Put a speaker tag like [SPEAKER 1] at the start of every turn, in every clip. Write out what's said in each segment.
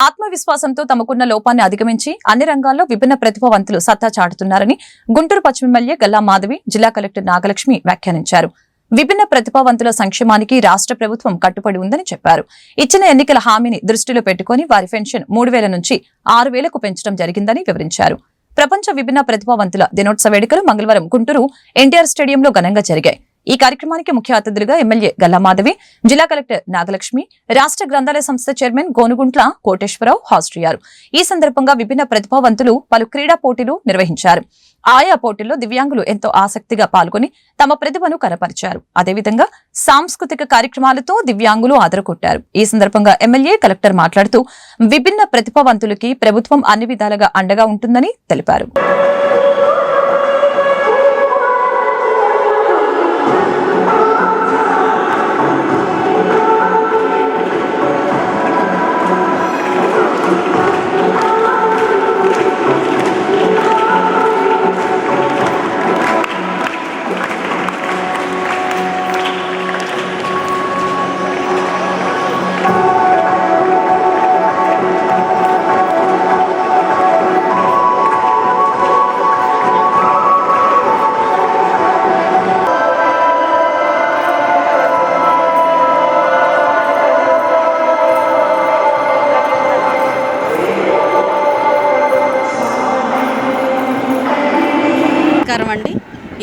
[SPEAKER 1] ఆత్మవిశ్వాసంతో తమకున్న లోపాన్ని అధిగమించి అన్ని రంగాల్లో విభిన్న ప్రతిభావంతులు సత్తా చాటుతున్నారని గుంటూరు పశ్చిమ ఎమ్మెల్యే గల్లా మాధవి జిల్లా కలెక్టర్ నాగలక్ష్మి వ్యాఖ్యానించారు. విభిన్న ప్రతిభావంతుల సంక్షేమానికి రాష్ట్ర ప్రభుత్వం కట్టుబడి ఉందని చెప్పారు. ఇచ్చిన ఎన్నికల హామీని దృష్టిలో పెట్టుకుని వారి పెన్షన్ మూడు వేల నుంచి ఆరు వేలకు పెంచడం జరిగిందని వివరించారు. ప్రపంచ విభిన్న ప్రతిభావంతుల దినోత్సవ వేడుకలు మంగళవారం గుంటూరు ఎన్టీఆర్ స్టేడియంలో ఘనంగా జరిగాయి. ఈ కార్యక్రమానికి ముఖ్య అతిథులుగా ఎమ్మెల్యే గల్లామాధవి జిల్లా కలెక్టర్ నాగలక్ష్మి రాష్ట్ర గ్రంథాలయ సంస్థ చైర్మన్ గోనుగుంట్ల కోటేశ్వరరావు హాజరయ్యారు. ఈ సందర్భంగా విభిన్న ప్రతిభావంతులు పలు క్రీడా పోటీలు నిర్వహించారు. ఆయా పోటీల్లో దివ్యాంగులు ఎంతో ఆసక్తిగా పాల్గొని తమ ప్రతిభను కనపరిచారు. అదేవిధంగా సాంస్కృతిక కార్యక్రమాలతో దివ్యాంగులు ఆదరకొట్టారు ఈ సందర్భంగా ఎమ్మెల్యే కలెక్టర్ మాట్లాడుతూ విభిన్న ప్రతిభావంతులకి ప్రభుత్వం అన్ని విధాలుగా అండగా ఉంటుందని తెలిపారు.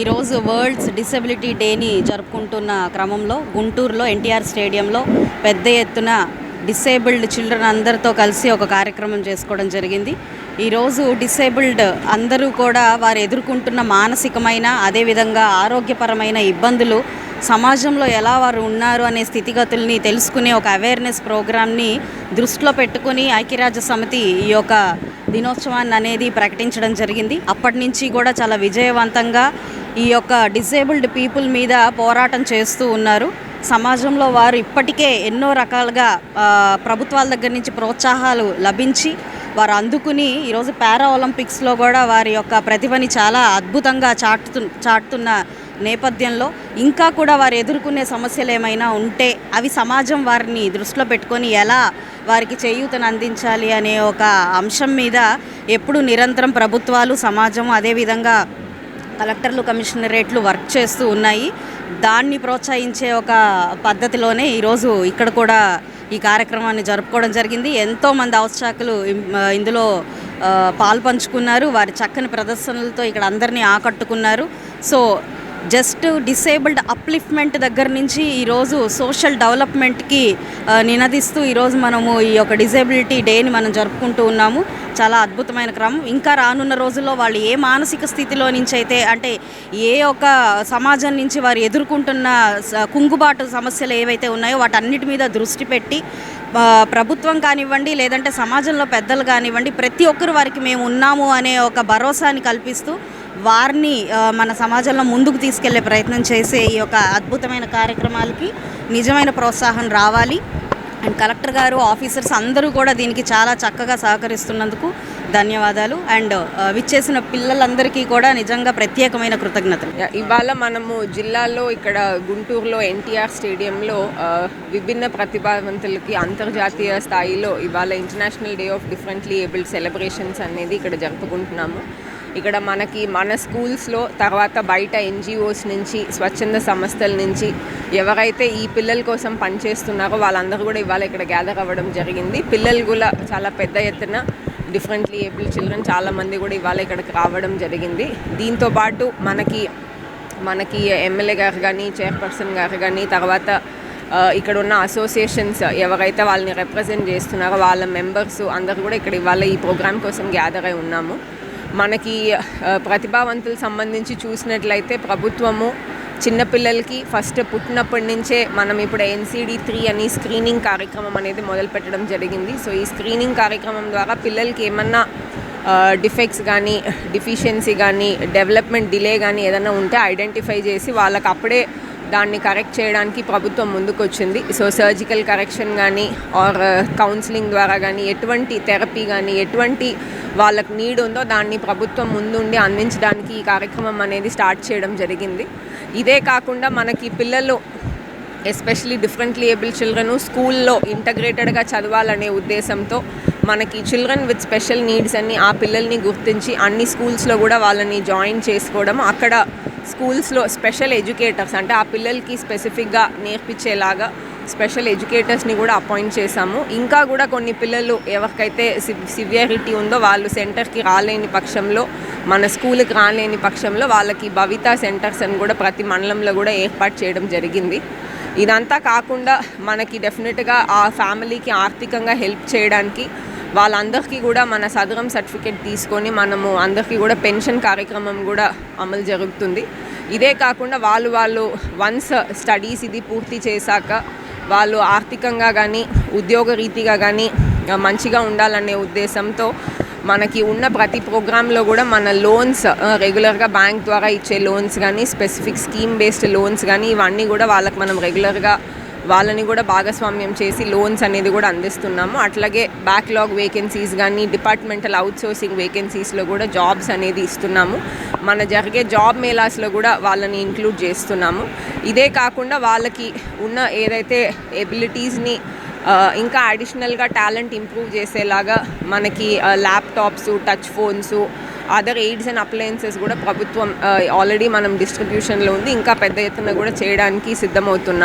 [SPEAKER 2] ఈరోజు వరల్డ్స్ డిసెబిలిటీ డేని జరుపుకుంటున్న క్రమంలో గుంటూరులో ఎన్టీఆర్ స్టేడియంలో పెద్ద ఎత్తున డిసేబుల్డ్ చిల్డ్రన్ అందరితో కలిసి ఒక కార్యక్రమం చేసుకోవడం జరిగింది. ఈరోజు డిసేబుల్డ్ అందరూ కూడా వారు ఎదుర్కొంటున్న మానసికమైన అదేవిధంగా ఆరోగ్యపరమైన ఇబ్బందులు సమాజంలో ఎలా వారు ఉన్నారు అనే స్థితిగతుల్ని తెలుసుకునే ఒక అవేర్నెస్ ప్రోగ్రామ్ని దృష్టిలో పెట్టుకుని ఐక్యరాజ్య సమితి ఈ యొక్క దినోత్సవాన్ని అనేది ప్రకటించడం జరిగింది. అప్పటి నుంచి కూడా చాలా విజయవంతంగా ఈ యొక్క డిసేబుల్డ్ పీపుల్ మీద పోరాటం చేస్తూ ఉన్నారు. సమాజంలో వారు ఇప్పటికే ఎన్నో రకాలుగా ప్రభుత్వాల దగ్గర నుంచి ప్రోత్సాహాలు లభించి వారు అందుకుని ఈరోజు పారా ఒలింపిక్స్లో కూడా వారి యొక్క ప్రతిభని చాలా అద్భుతంగా చాటుతు చాటుతున్న నేపథ్యంలో ఇంకా కూడా వారు ఎదుర్కొనే సమస్యలు ఏమైనా ఉంటే అవి సమాజం వారిని దృష్టిలో పెట్టుకొని ఎలా వారికి చేయూతను అందించాలి అనే ఒక అంశం మీద ఎప్పుడు నిరంతరం ప్రభుత్వాలు సమాజం అదేవిధంగా కలెక్టర్లు కమిషనరేట్లు వర్క్ చేస్తూ ఉన్నాయి. దాన్ని ప్రోత్సహించే ఒక పద్ధతిలోనే ఈరోజు ఇక్కడ కూడా ఈ కార్యక్రమాన్ని జరుపుకోవడం జరిగింది. ఎంతోమంది ఔత్సాకులు ఇందులో పాల్పంచుకున్నారు వారి చక్కని ప్రదర్శనలతో ఇక్కడ అందరినీ ఆకట్టుకున్నారు. సో జస్ట్ డిసేబుల్డ్ అప్లిఫ్ట్మెంట్ దగ్గర నుంచి ఈరోజు సోషల్ డెవలప్మెంట్కి నినదిస్తూ ఈరోజు మనము ఈ యొక్క డిసేబిలిటీ డేని మనం జరుపుకుంటూ ఉన్నాము. చాలా అద్భుతమైన క్రమం. ఇంకా రానున్న రోజుల్లో వాళ్ళు ఏ మానసిక స్థితిలో నుంచి అయితే అంటే ఏ ఒక సమాజం నుంచి వారు ఎదుర్కొంటున్న స- కుంగుబాటు సమస్యలు ఏవైతే ఉన్నాయో వాటన్నిటి మీద దృష్టి పెట్టి ప్రభుత్వం కానివ్వండి లేదంటే సమాజంలో పెద్దలు కానివ్వండి ప్రతి ఒక్కరు వారికి మేము ఉన్నాము అనే ఒక భరోసాని కల్పిస్తూ వారిని మన సమాజంలో ముందుకు తీసుకెళ్ళే ప్రయత్నం చేసే ఈ యొక్క అద్భుతమైన కార్యక్రమాలకి నిజమైన ప్రోత్సాహం రావాలి. అండ్ కలెక్టర్ గారు ఆఫీసర్స్ అందరూ కూడా దీనికి చాలా చక్కగా సహకరిస్తున్నందుకు ధన్యవాదాలు. అండ్ విచ్చేసిన పిల్లలందరికీ కూడా నిజంగా ప్రత్యేకమైన కృతజ్ఞతలు.
[SPEAKER 3] ఇవాళ మనము జిల్లాలో ఇక్కడ గుంటూరులో ఎన్టీఆర్ స్టేడియంలో విభిన్న ప్రతిభావంతులకి అంతర్జాతీయ స్థాయిలో ఇవాళ international day of differently abled celebrations అనేది ఇక్కడ జరుపుకుంటున్నాము. ఇక్కడ మనకి మన స్కూల్స్లో తర్వాత బయట ఎన్జిఓస్ నుంచి స్వచ్ఛంద సంస్థల నుంచి ఎవరైతే ఈ పిల్లల కోసం పనిచేస్తున్నారో వాళ్ళందరూ కూడా ఇవాళ ఇక్కడ గ్యాదర్ అవ్వడం జరిగింది. పిల్లలు కూడా చాలా పెద్ద ఎత్తున డిఫరెంట్లీ ఏబుల్ చిల్డ్రన్ చాలామంది కూడా ఇవాళ ఇక్కడికి రావడం జరిగింది. దీంతో పాటు మనకి మనకి ఎమ్మెల్యే గారు కానీ చైర్పర్సన్ గారు కానీ తర్వాత ఇక్కడ ఉన్న అసోసియేషన్స్ ఎవరైతే వాళ్ళని రిప్రజెంట్ చేస్తున్నారో వాళ్ళ మెంబర్స్ అందరు కూడా ఇక్కడ ఇవాళ ఈ ప్రోగ్రామ్ కోసం గ్యాదర్ అయి ఉన్నాము. మనకి ప్రతిభావంతులు సంబంధించి చూసినట్లయితే ప్రభుత్వము చిన్నపిల్లలకి ఫస్ట్ పుట్టినప్పటి నుంచే మనం ఇప్పుడు ఎన్సీడీ త్రీ అని స్క్రీనింగ్ కార్యక్రమం అనేది మొదలుపెట్టడం జరిగింది. సో ఈ స్క్రీనింగ్ కార్యక్రమం ద్వారా పిల్లలకి ఏమన్నా డిఫెక్ట్స్ కానీ డిఫిషియన్సీ కానీ డెవలప్మెంట్ డిలే కానీ ఏదైనా ఉంటే ఐడెంటిఫై చేసి వాళ్ళకి అప్పుడే దాన్ని కరెక్ట్ చేయడానికి ప్రభుత్వం ముందుకొచ్చింది. సో సర్జికల్ కరెక్షన్ కానీ ఆర్ కౌన్సిలింగ్ ద్వారా కానీ ఎటువంటి థెరపీ కానీ ఎటువంటి వాళ్ళకు నీడ్ ఉందో దాన్ని ప్రభుత్వం ముందుండి అందించడానికి ఈ కార్యక్రమం అనేది స్టార్ట్ చేయడం జరిగింది. ఇదే కాకుండా మనకి పిల్లలు ఎస్పెషలీ డిఫరెంట్లీ ఏబుల్ చిల్డ్రన్ స్కూల్లో ఇంటగ్రేటెడ్గా చదవాలనే ఉద్దేశంతో మనకి చిల్డ్రన్ విత్ స్పెషల్ నీడ్స్ అన్ని ఆ పిల్లల్ని గుర్తించి అన్ని స్కూల్స్లో కూడా వాళ్ళని జాయిన్ చేసుకోవడం అక్కడ స్కూల్స్లో స్పెషల్ ఎడ్యుకేటర్స్ అంటే ఆ పిల్లలకి స్పెసిఫిక్గా నేర్పించేలాగా స్పెషల్ ఎడ్యుకేటర్స్ని కూడా అపాయింట్ చేశాము. ఇంకా కూడా కొన్ని పిల్లలు ఎవరికైతే సివియరిటీ ఉందో వాళ్ళు సెంటర్కి రాలేని పక్షంలో మన స్కూల్కి రాలేని పక్షంలో వాళ్ళకి భవిత సెంటర్స్ అని కూడా ప్రతి మండలంలో కూడా ఏర్పాటు చేయడం జరిగింది. ఇదంతా కాకుండా మనకి డెఫినెట్గా ఆ ఫ్యామిలీకి ఆర్థికంగా హెల్ప్ చేయడానికి వాళ్ళందరికీ కూడా మన సదరం సర్టిఫికేట్ తీసుకొని మనము అందరికీ కూడా పెన్షన్ కార్యక్రమం కూడా అమలు జరుగుతుంది. ఇదే కాకుండా వాళ్ళు వాళ్ళు వన్స్ స్టడీస్ ఇది పూర్తి చేశాక వాళ్ళు ఆర్థికంగా కానీ ఉద్యోగ రీతిగా కానీ మంచిగా ఉండాలనే ఉద్దేశంతో మనకి ఉన్న ప్రతి ప్రోగ్రాంలో కూడా మన లోన్స్ రెగ్యులర్గా బ్యాంక్ ద్వారా ఇచ్చే లోన్స్ కానీ స్పెసిఫిక్ స్కీమ్ బేస్డ్ లోన్స్ కానీ ఇవన్నీ కూడా వాళ్ళకి మనం రెగ్యులర్గా వాళ్ళని కూడా భాగస్వామ్యం చేసి లోన్స్ అనేది కూడా అందిస్తున్నాము. అట్లాగే బ్యాక్లాగ్ వేకెన్సీస్ కానీ డిపార్ట్మెంటల్ అవుట్సోర్సింగ్ వేకెన్సీస్లో కూడా జాబ్స్ అనేది ఇస్తున్నాము. మన జరిగే జాబ్ మేళాస్లో కూడా వాళ్ళని ఇంక్లూడ్ చేస్తున్నాము. ఇదే కాకుండా వాళ్ళకి ఉన్న ఏదైతే ఎబిలిటీస్ని ఇంకా అడిషనల్గా టాలెంట్ ఇంప్రూవ్ చేసేలాగా మనకి laptops touch phones other aids and appliances కూడా ప్రభుత్వం ఆల్రెడీ మనం డిస్ట్రిబ్యూషన్లో ఉంది. ఇంకా పెద్ద ఎత్తున కూడా చేయడానికి సిద్ధమవుతున్నాం.